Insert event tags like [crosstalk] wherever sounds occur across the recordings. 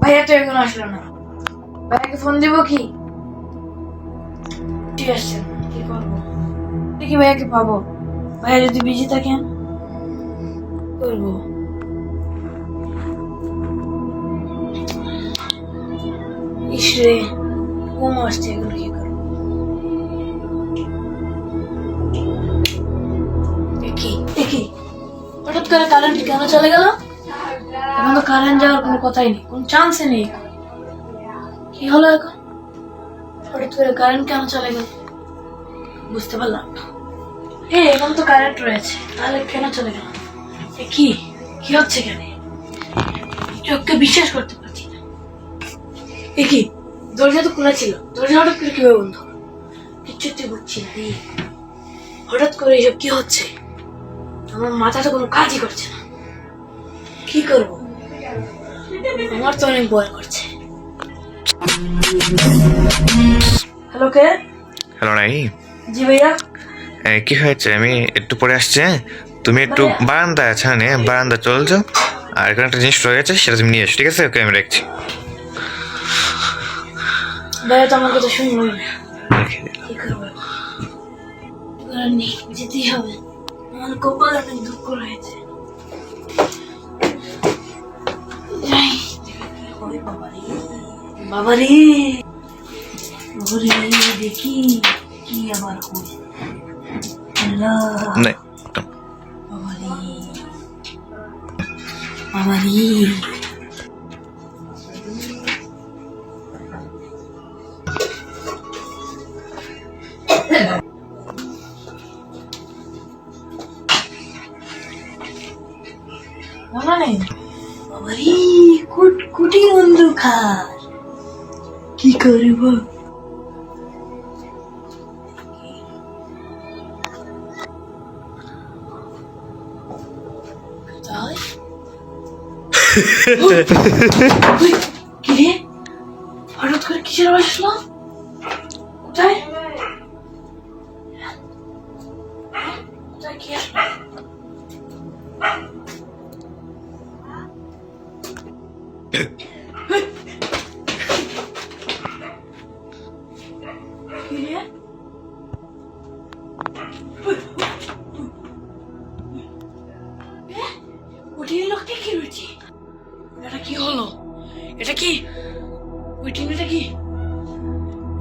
ভাইয়া তো এখন আসলো না। ভাইয়াকে ফোন দিব কি? ঠিক আছে, কি করব? দেখি ভাইয়াকে পাবো। ভাইয়া যদি বিজি থাকেন, করব। ইসরে ঘুম আসছে এখন, কি করব? দেখি দেখি। হঠাৎ করে কারেন্ট কেন চলে গেল? এখন তো কারেন্ট যাওয়ার কোনো কথাই নেই। কোন চান্সই নেই কি হলো এখন? হঠাৎ করে কারেন্ট কেন চলে গেল? বুঝতে পারলাম এখন তো কারেন্ট রয়েছে। তাহলে কেন চলে গেল? কি? কি হচ্ছে চোখকে বিশ্বাস করতে পারছি না। এ কি? দরজা তো খোলা ছিল। দরজা হঠাৎ করে কীভাবে বন্ধ হলো? কিচ্ছুটি বুঝছি না। হঠাৎ করে এসব কি হচ্ছে? আমার মাথাটা কোনো কাজই করছে না। কি করব? আমার তো অনেক ভয় করছে। হ্যালো কে? হ্যালো নাই জি ভাইয়া। কি হয়েছে? আমি একটু পরে আসছি হ্যাঁ? তুমি একটু বারান্দায় আছে হ্যাঁ বারান্দা চল যাও। আর এখানে একটা জিনিস রয়েছে সেটা তুমি নিয়ে এসো ঠিক আছে? ওকে আমি রাখছি। ভাইয়া তো আমার কথা শুনলোই না। কি করব? যেতেই হবে। আমার কপাল অনেক দুঃখ রয়েছে ওরে বাবারে বাবারে। ওরে দেখি কি আবার হয়। আল্লাহ। কুটি অন্ধকার। কি করব? তাই? [laughs] ওই, কি রে? হঠাৎ করে কিসের আওয়াজ আসলো কোথায়? কোথায় কি আসলো? ওটির লোকটা কি রয়েছে এটা কি? হলো এটা কি? ওই টিমটা কি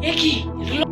এ কি? এটা লোক